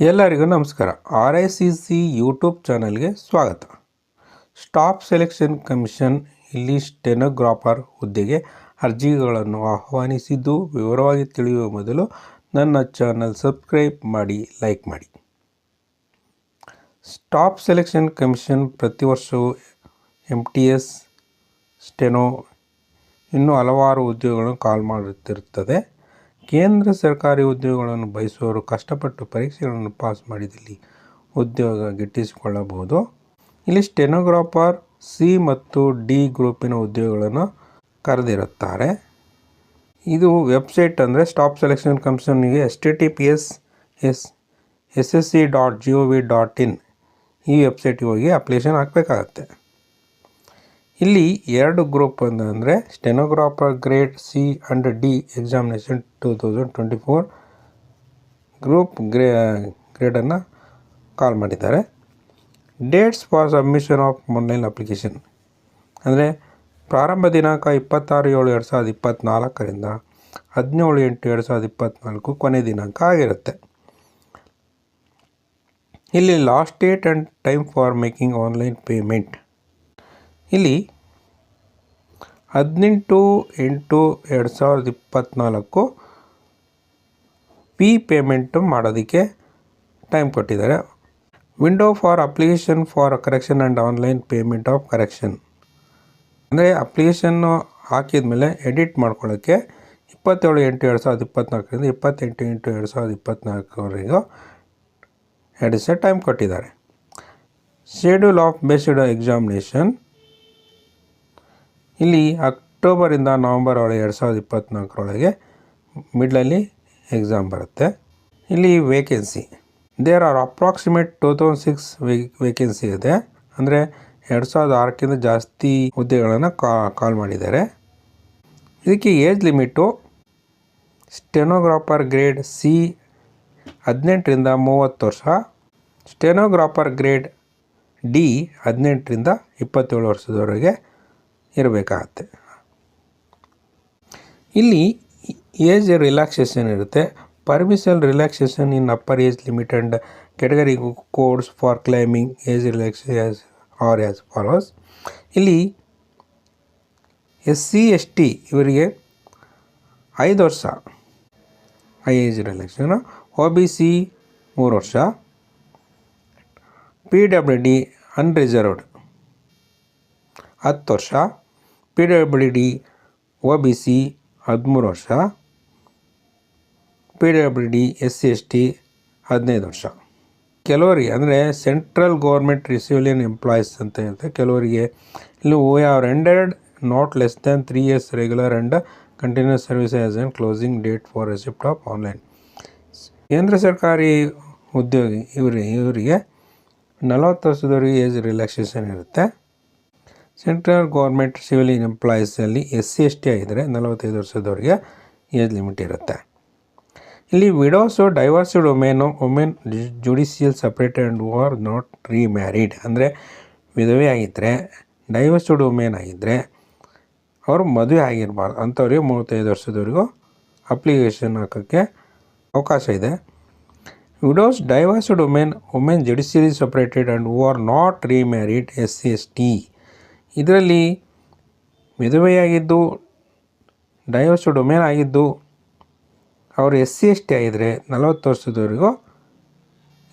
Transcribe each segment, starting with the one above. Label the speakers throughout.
Speaker 1: ಎಲ್ಲರಿಗೂ ನಮಸ್ಕಾರ. R I C C YouTube ಚಾನಲ್ಗೆ ಸ್ವಾಗತ. ಸ್ಟಾಫ್ ಸೆಲೆಕ್ಷನ್ ಕಮಿಷನ್ ಇಲ್ಲಿ ಸ್ಟೆನೋಗ್ರಾಫರ್ ಹುದ್ದೆಗೆ ಅರ್ಜಿಗಳನ್ನು ಆಹ್ವಾನಿಸಿದ್ದು, ವಿವರವಾಗಿ ತಿಳಿಯುವ ಮೊದಲು ನನ್ನ ಚಾನಲ್ ಸಬ್ಸ್ಕ್ರೈಬ್ ಮಾಡಿ, ಲೈಕ್ ಮಾಡಿ. ಸ್ಟಾಫ್ ಸೆಲೆಕ್ಷನ್ ಕಮಿಷನ್ ಪ್ರತಿ ವರ್ಷವೂ ಎಂ ಟಿ ಎಸ್ ಸ್ಟೆನೋ ಇನ್ನೂ ಹಲವಾರು ಉದ್ಯೋಗಗಳನ್ನು ಕಾಲ್ ಮಾಡುತ್ತಿರುತ್ತದೆ. ಕೇಂದ್ರ ಸರ್ಕಾರಿ ಉದ್ಯೋಗಗಳನ್ನು ಬಯಸುವವರು ಕಷ್ಟಪಟ್ಟು ಪರೀಕ್ಷೆಗಳನ್ನು ಪಾಸ್ ಮಾಡಿದಲ್ಲಿ ಉದ್ಯೋಗ ಗಿಟ್ಟಿಸಿಕೊಳ್ಳಬಹುದು. ಇಲ್ಲಿ ಸ್ಟೆನೋಗ್ರಾಫರ್ ಸಿ ಮತ್ತು ಡಿ ಗ್ರೂಪಿನ ಉದ್ಯೋಗಗಳನ್ನು ಕರೆದಿರುತ್ತಾರೆ. ಇದು ವೆಬ್ಸೈಟ್ ಅಂದರೆ staff selection ಕಮಿಷನ್ಗೆ S T T P S S S S C dot G O V dot in ಈ ವೆಬ್ಸೈಟಿಗೆ ಹೋಗಿ ಅಪ್ಲಿಕೇಶನ್ ಹಾಕಬೇಕಾಗತ್ತೆ. ಇಲ್ಲಿ ಎರಡು ಗ್ರೂಪ್ ಅಂದರೆ stenographer grade C and D examination two thousand twenty four group grey ಗ್ರೇಡನ್ನು call ಮಾಡಿದ್ದಾರೆ. Dates for submission of online application ಅಂದರೆ ಪ್ರಾರಂಭ ದಿನಾಂಕ ಇಪ್ಪತ್ತಾರು ಏಳು ಎರಡು ಸಾವಿರದ ಇಪ್ಪತ್ತ್ನಾಲ್ಕರಿಂದ ಹದಿನೇಳು ಎಂಟು ಎರಡು ಸಾವಿರದ ಇಪ್ಪತ್ತ್ನಾಲ್ಕು ಕೊನೆ ದಿನಾಂಕ ಆಗಿರುತ್ತೆ. ಇಲ್ಲಿ last date and time for making online payment ಇಲ್ಲಿ ಹದಿನೆಂಟು ಎಂಟು ಎರಡು ಸಾವಿರದ ಇಪ್ಪತ್ತ್ನಾಲ್ಕು ಪಿ ಪೇಮೆಂಟು ಮಾಡೋದಕ್ಕೆ ಟೈಮ್ ಕೊಟ್ಟಿದ್ದಾರೆ. Window for application for correction and online payment of correction ಅಂದರೆ ಅಪ್ಲಿಕೇಶನ್ನು ಹಾಕಿದ ಮೇಲೆ ಎಡಿಟ್ ಮಾಡ್ಕೊಳ್ಳೋಕ್ಕೆ ಇಪ್ಪತ್ತೇಳು ಎಂಟು ಎರಡು ಸಾವಿರದ ಇಪ್ಪತ್ತ್ನಾಲ್ಕರಿಂದ ಇಪ್ಪತ್ತೆಂಟು ಎಂಟು ಎರಡು ಸಾವಿರದ ಇಪ್ಪತ್ತ್ನಾಲ್ಕವರೆಗೂ ಎರಡು ದಿವಸ ಟೈಮ್ ಕೊಟ್ಟಿದ್ದಾರೆ. ಶೆಡ್ಯೂಲ್ ಆಫ್ ಬೇಸ್ಡ್ ಎಕ್ಸಾಮಿನೇಷನ್ ಇಲ್ಲಿ ಅಕ್ಟೋಬರಿಂದ ನವಂಬರ್ ಒಳಗೆ ಎರಡು ಸಾವಿರದ ಇಪ್ಪತ್ತ್ನಾಲ್ಕರೊಳಗೆ ಮಿಡ್ಲಲ್ಲಿ ಎಕ್ಸಾಮ್ ಬರುತ್ತೆ. ಇಲ್ಲಿ vacancy there are approximate two thousand six vacancy ಇದೆ. ಅಂದರೆ ಎರಡು ಸಾವಿರದ ಆರಕ್ಕಿಂತ ಜಾಸ್ತಿ ಹುದ್ದೆಗಳನ್ನು ಕಾಲ್ ಮಾಡಿದ್ದಾರೆ. ಇದಕ್ಕೆ age limit stenographer grade C ಹದಿನೆಂಟರಿಂದ ಮೂವತ್ತು ವರ್ಷ ಸ್ಟೆನೋಗ್ರಾಫರ್ ಗ್ರೇಡ್ ಡಿ ಹದಿನೆಂಟರಿಂದ ಇಪ್ಪತ್ತೇಳು ವರ್ಷದವರೆಗೆ ಇರಬೇಕಾಗತ್ತೆ. ಇಲ್ಲಿ ಏಜ್ ರಿಲ್ಯಾಕ್ಸೇಷನ್ ಇರುತ್ತೆ. Permission relaxation in upper age limit and category codes for claiming age relax are as follows ಇಲ್ಲಿ ಎಸ್ ಸಿ ಎಸ್ ಟಿ ಇವರಿಗೆ ಐದು ವರ್ಷ. I age relaxation O B C ಮೂರು ವರ್ಷ. ಪಿ ಡಬ್ಲ್ಯೂ ಡಿ ಅನ್ರಿಸರ್ವ್ಡ್ ಹತ್ತು ವರ್ಷ. P W D O B C ಹದಿಮೂರು ವರ್ಷ P W D S C S T ಹದಿನೈದು ವರ್ಷ. ಕೆಲವರಿಗೆ, ಅಂದರೆ ಸೆಂಟ್ರಲ್ ಗೌರ್ಮೆಂಟ್ ರಿಸಿವಿಲಿಯನ್ ಎಂಪ್ಲಾಯೀಸ್ ಅಂತ ಇರುತ್ತೆ ಕೆಲವರಿಗೆ ಇಲ್ಲಿ who are ended not less than three years regular and continuous service as and closing date for receipt of online. ಕೇಂದ್ರ ಸರ್ಕಾರಿ ಉದ್ಯೋಗಿ ಇವರಿಗೆ ಇವರಿಗೆ ನಲವತ್ತು ವರ್ಷದವರೆಗೆ ಏಜ್ ರಿಲ್ಯಾಕ್ಸೇಷನ್ ಇರುತ್ತೆ. ಸೆಂಟ್ರಲ್ ಗೌರ್ಮೆಂಟ್ ಸಿವಿಲಿಯನ್ ಎಂಪ್ಲಾಯೀಸಲ್ಲಿ ಎಸ್ ಸಿ, ಎಸ್ ಟಿ ಆಗಿದ್ದರೆ ನಲವತ್ತೈದು ವರ್ಷದವರೆಗೆ ಏಜ್ ಲಿಮಿಟ್ ಇರುತ್ತೆ. ಇಲ್ಲಿ widows divorced women, women judicial separate and are not remarried ಅಂದರೆ ವಿಧವೆ ಆಗಿದ್ದರೆ, ಡೈವರ್ಸ್ಡ್ ವುಮೆನ್ ಆಗಿದ್ದರೆ ಅವರು ಮದುವೆ ಆಗಿರಬಾರ್ದು, ಅಂಥವ್ರಿಗೆ ಮೂವತ್ತೈದು ವರ್ಷದವರೆಗೂ ಅಪ್ಲಿಕೇಶನ್ ಹಾಕೋಕ್ಕೆ ಅವಕಾಶ ಇದೆ. Widows divorced women women judicially separated and who are not remarried S C, S T ಇದರಲ್ಲಿ ವಿಧವೆಯಾಗಿದ್ದು ಡೈವರ್ಸ್ಡ್ ಡೊಮೇನ್ ಆಗಿದ್ದು, ಅವರು ಎಸ್ ಸಿ ಎಸ್ ಟಿ ಆಗಿದ್ದರೆ ನಲವತ್ತು ವರ್ಷದವರೆಗೂ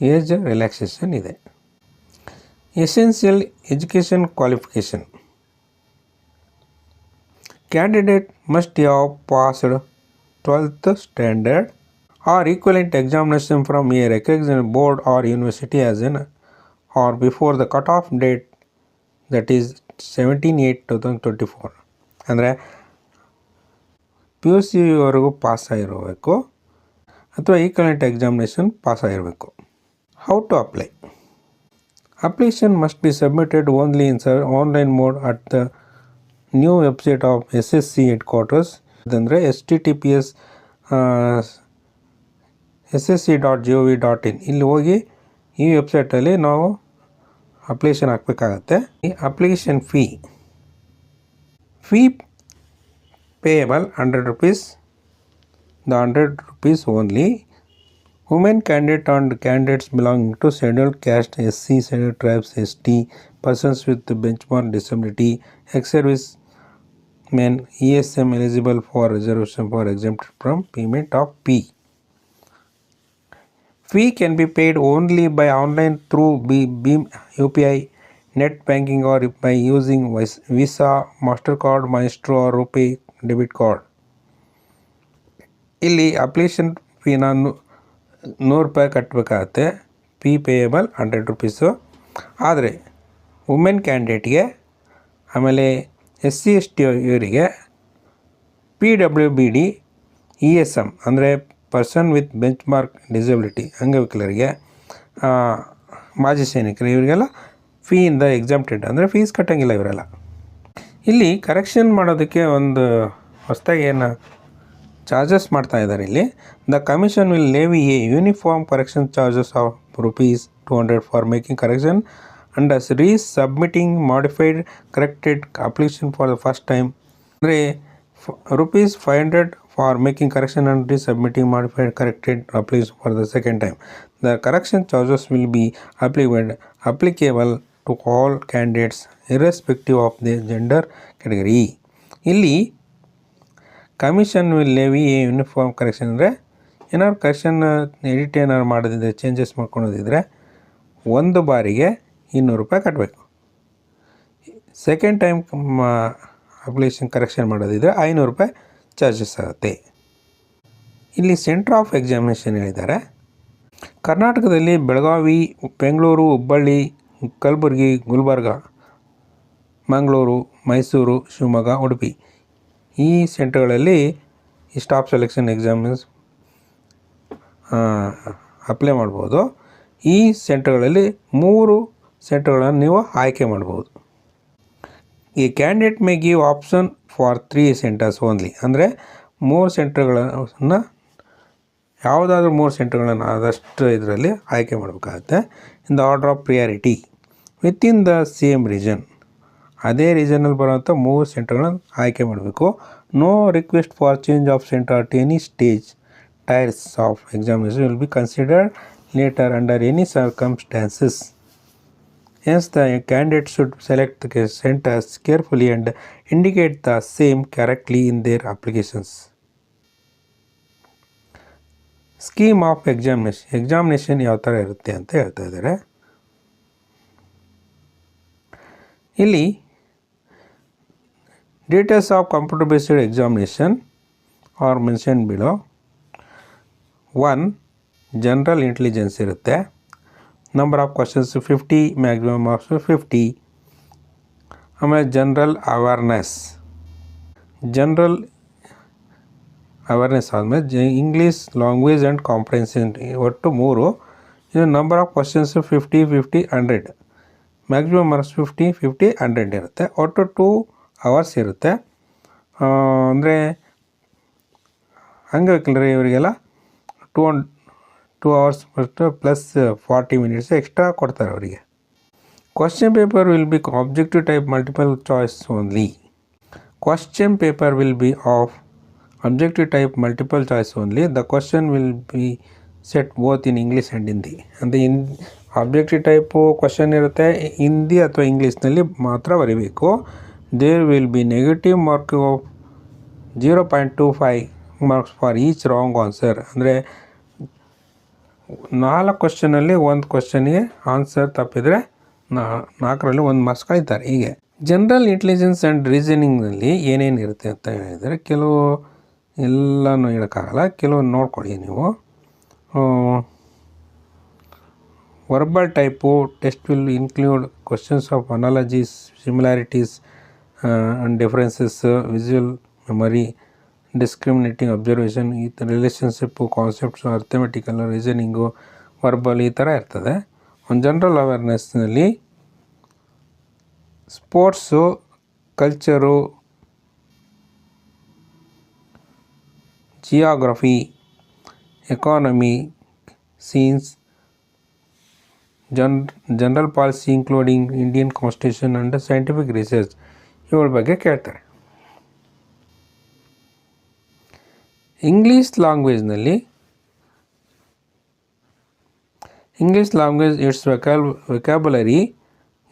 Speaker 1: ಏಜ್ ರಿಲ್ಯಾಕ್ಸೇಷನ್ ಇದೆ. Essential education qualification. Candidate must have passed twelfth standard or equivalent examination from a recognise board or university as on or before the cut off date that is seventeen eight two thousand twenty four ಅಂದರೆ P U ಸಿವರೆಗೂ pass ಆಗಿರಬೇಕು. ಅಥವಾ equivalent examination pass ಆಗಿರಬೇಕು. How to apply application must be submitted only in sir online mode at the new website of S S C headquarters ಅದಂದರೆ S T T P S S S C dot G O V dot in ಇಲ್ಲಿ ಹೋಗಿ ಈ ವೆಬ್ಸೈಟಲ್ಲಿ ನಾವು application ಹಾಕಬೇಕಾಗತ್ತೆ ಈ application fee fee payable hundred rupees the hundred rupees only women candidate and candidates belonging to scheduled caste S C scheduled tribes S T persons with benchmark disability ex service men ESM eligible for reservation for exempted from payment of fee. Fee can be paid only by online through B BHIM U P I net banking or by using wise Visa MasterCard Maestro RuPay debit card ಇಲ್ಲಿ application fee ನಾನು ನೂರು ರೂಪಾಯಿ ಕಟ್ಟಬೇಕಾಗುತ್ತೆ fee payable hundred rupees ಆದರೆ women ಕ್ಯಾಂಡಿಡೇಟ್ಗೆ ಆಮೇಲೆ S C S T ಇವರಿಗೆ P W B D E S M ಅಂದರೆ person with benchmark disability ಅಂಗವಿಕಲರಿಗೆ ಮಾಜಿ ಸೈನಿಕರು, ಇವರಿಗೆಲ್ಲ ಫೀಯಿಂದ ಎಕ್ಸಾಮ್ಟೆಡ್ ಅಂದರೆ ಫೀಸ್ ಕಟ್ಟಂಗಿಲ್ಲ ಇವರೆಲ್ಲ. ಇಲ್ಲಿ ಕರೆಕ್ಷನ್ ಮಾಡೋದಕ್ಕೆ ಒಂದು ಹೊಸದಾಗಿ ಏನು ಚಾರ್ಜಸ್ ಮಾಡ್ತಾ ಇದ್ದಾರೆ ಇಲ್ಲಿ. The commission will levy a uniform correction charges of rupees two hundred for making correction and as resubmitting modified corrected application for the first time ಅಂದರೆ rupees five hundred for making correction and resubmitting modified corrected applies for the second time the correction charges will be to applicable to all candidates irrespective of the gender category ಇಲ್ಲಿ commission will levy uniform correction ಅಂದರೆ ಏನಾದ್ರು correction edit ಏನಾದ್ರು ಮಾಡೋದಿದ್ರೆ changes ಮಾಡ್ಕೊಳೋದಿದ್ರೆ ಒಂದು ಬಾರಿಗೆ ಇನ್ನೂರು ರೂಪಾಯಿ ಕಟ್ಟಬೇಕು second time application correction ಮಾಡೋದಿದ್ರೆ ಐನೂರು ರೂಪಾಯಿ ಚಾರ್ಜಸ್ ಆಗುತ್ತೆ. ಇಲ್ಲಿ ಸೆಂಟ್ರ್ ಆಫ್ ಎಕ್ಸಾಮಿನೇಷನ್ ಹೇಳಿದ್ದಾರೆ. ಕರ್ನಾಟಕದಲ್ಲಿ ಬೆಳಗಾವಿ, ಬೆಂಗಳೂರು, ಹುಬ್ಬಳ್ಳಿ, ಕಲಬುರಗಿ, ಗುಲ್ಬರ್ಗ, ಮಂಗಳೂರು, ಮೈಸೂರು, ಶಿವಮೊಗ್ಗ, ಉಡುಪಿ ಈ ಸೆಂಟ್ರ್ಗಳಲ್ಲಿ ಈ ಸ್ಟಾಫ್ ಸೆಲೆಕ್ಷನ್ ಎಕ್ಸಾಮಿನ್ಸ್ ಅಪ್ಲೈ ಮಾಡ್ಬೋದು. ಈ ಸೆಂಟ್ರ್ಗಳಲ್ಲಿ ಮೂರು ಸೆಂಟ್ರ್ಗಳನ್ನು ನೀವು ಆಯ್ಕೆ ಮಾಡ್ಬೋದು. ಈ candidate may give option for three centres only ಅಂದರೆ ಮೂರು ಸೆಂಟ್ರ್ಗಳನ್ನು ಯಾವುದಾದ್ರೂ ಮೂರು ಸೆಂಟ್ರ್ಗಳನ್ನು ಆದಷ್ಟು ಇದರಲ್ಲಿ ಆಯ್ಕೆ ಮಾಡಬೇಕಾಗುತ್ತೆ. In the order of priority within the same region ಅದೇ ರೀಜನಲ್ಲಿ ಬರುವಂಥ ಮೂರು ಸೆಂಟ್ರ್ಗಳನ್ನು ಆಯ್ಕೆ ಮಾಡಬೇಕು. No request for change of centre at any stage tiers of examination will be considered later under any circumstances Hence, the candidate should select the centers carefully and indicate the same correctly in their applications. Scheme of examination examination ಯಾವ ಥರ ಇರುತ್ತೆ ಅಂತ ಹೇಳ್ತಾ ಇದ್ದಾರೆ ಇಲ್ಲಿ details of computer based examination are mention below one general intelligence ಇರುತ್ತೆ number of questions fifty maximum marks fifty ಆಮೇಲೆ general awareness general awareness ಆದಮೇಲೆ the English language and comprehension ಒಟ್ಟು ಮೂರು. ಇದು number of questions fifty fifty hundred maximum marks fifty fifty hundred ಇರುತ್ತೆ. ಒಟ್ಟು two hours ಇರುತ್ತೆ. ಅಂದರೆ ಹಂಗಬೇಕಲ್ರಿ ಇವರಿಗೆಲ್ಲ? Two one two hours plus forty minutes extra ಕೊಡ್ತಾರೆ ಅವರಿಗೆ. Question paper will be objective type multiple choice only question paper will be of objective type multiple choice only the question will be set both in English and Hindi ಅಂದರೆ in objective type question ಇರುತ್ತೆ. ಹಿಂದಿ ಅಥವಾ ಇಂಗ್ಲೀಷ್ನಲ್ಲಿ ಮಾತ್ರ ಬರೀಬೇಕು. There will be negative mark of zero point two five marks for each wrong answer ಅಂದರೆ ನಾಲ್ಕು ಕ್ವಶನಲ್ಲಿ ಒಂದು ಕ್ವಶನ್ಗೆ ಆನ್ಸರ್ ತಪ್ಪಿದರೆ ನಾ ನಾಲ್ಕರಲ್ಲಿ ಒಂದು ಮಾರ್ಕ್ಸ್ ಕಳೀತಾರೆ ಹೀಗೆ. ಜನರಲ್ ಇಂಟೆಲಿಜೆನ್ಸ್ ಆ್ಯಂಡ್ ರೀಸನಿಂಗ್ನಲ್ಲಿ ಏನೇನು ಇರುತ್ತೆ ಅಂತ ಹೇಳಿದರೆ ಕೆಲವು ಎಲ್ಲನೂ ಹೇಳೋಕ್ಕಾಗಲ್ಲ. ಕೆಲವು ನೋಡ್ಕೊಳ್ಳಿ ನೀವು. Verbal type test will include questions of analogies similarities and differences visual memory discriminating observation ಈ ಥರ relationship concepts arithmetical reasoning verbal ಈ ಥರ ಇರ್ತದೆ. ಒಂದು general ಅವೇರ್ನೆಸ್ನಲ್ಲಿ sports culture geography economy science Jan general policy including Indian constitution and scientific research ಇವುಗಳ ಬಗ್ಗೆ ಕೇಳ್ತಾರೆ. English ಲ್ಯಾಂಗ್ವೇಜ್ನಲ್ಲಿ English language it's ವೆಕಾಲ್ vocabulary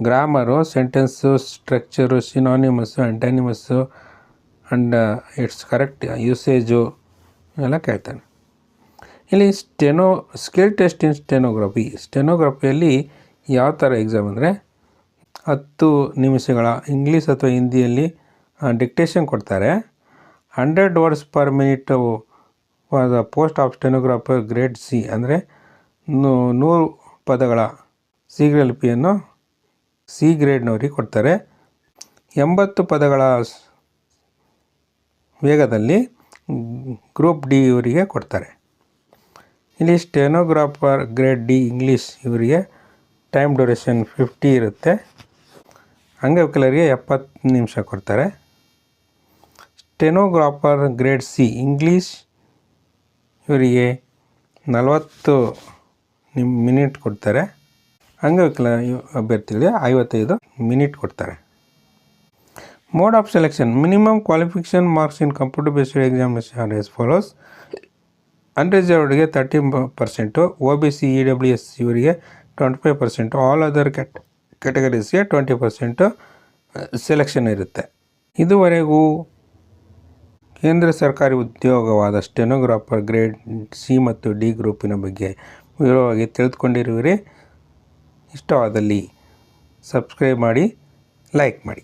Speaker 1: grammar sentence structure synonyms antonyms and its correct usage ಎಲ್ಲ ಕೇಳ್ತಾನೆ. ಇಲ್ಲಿ steno skill test in stenography ಸ್ಟೆನೋಗ್ರಫಿಯಲ್ಲಿ ಯಾವ ಥರ exam ಅಂದರೆ, ಹತ್ತು ನಿಮಿಷಗಳ ಇಂಗ್ಲೀಷ್ ಅಥವಾ ಹಿಂದಿಯಲ್ಲಿ ಡಿಕ್ಟೇಷನ್ ಕೊಡ್ತಾರೆ. Hundred words per minute the post of stenographer grade C ಅಂದರೆ ನೂರು ಪದಗಳ ಪಿಯನ್ನು ಸಿ ಗ್ರೇಡ್ನವರಿಗೆ ಕೊಡ್ತಾರೆ. ಎಂಬತ್ತು ಪದಗಳ ವೇಗದಲ್ಲಿ ಗ್ರೂಪ್ ಡಿ ಇವರಿಗೆ ಕೊಡ್ತಾರೆ. ಇಲ್ಲಿ ಸ್ಟೆನೋಗ್ರಾಫರ್ ಗ್ರೇಡ್ ಡಿ ಇಂಗ್ಲೀಷ್ ಇವರಿಗೆ ಟೈಮ್ ಡ್ಯೂರೇಷನ್ ಫಿಫ್ಟಿ ಇರುತ್ತೆ. ಅಂಗವಿಕಲರಿಗೆ ಎಪ್ಪತ್ತು ನಿಮಿಷ ಕೊಡ್ತಾರೆ. ಸ್ಟೆನೋಗ್ರಾಫರ್ ಗ್ರೇಡ್ ಸಿ, ಇಂಗ್ಲೀಷ್ ಇವರಿಗೆ ನಲವತ್ತು ನಿಮ್ಮ ಮಿನಿಟ್ ಕೊಡ್ತಾರೆ. ಅಂಗವಿಕಲ ಅಭ್ಯರ್ಥಿಗಳಿಗೆ ಐವತ್ತೈದು ಮಿನಿಟ್ ಕೊಡ್ತಾರೆ. Mode of selection, minimum qualification marks in computer based examination are as follows. ಅನ್ರಿಸರ್ವ್ಡ್ಗೆ thirty percent, O B C, E W S ಇವರಿಗೆ twenty five percent, all other cat, ಕ್ಯಾಟಗರೀಸ್ಗೆ ಟ್ವೆಂಟಿ ಪರ್ಸೆಂಟು ಸೆಲೆಕ್ಷನ್ ಇರುತ್ತೆ. ಇದುವರೆಗೂ ಕೇಂದ್ರ ಸರ್ಕಾರಿ ಉದ್ಯೋಗವಾದ stenographer grade C ಮತ್ತು D ಗ್ರೂಪಿನ ಬಗ್ಗೆ ವಿವರವಾಗಿ ತಿಳಿದುಕೊಂಡಿರುವಿರಿ. ಇಷ್ಟವಾದಲ್ಲಿ ಸಬ್ಸ್ಕ್ರೈಬ್ ಮಾಡಿ ಲೈಕ್ ಮಾಡಿ.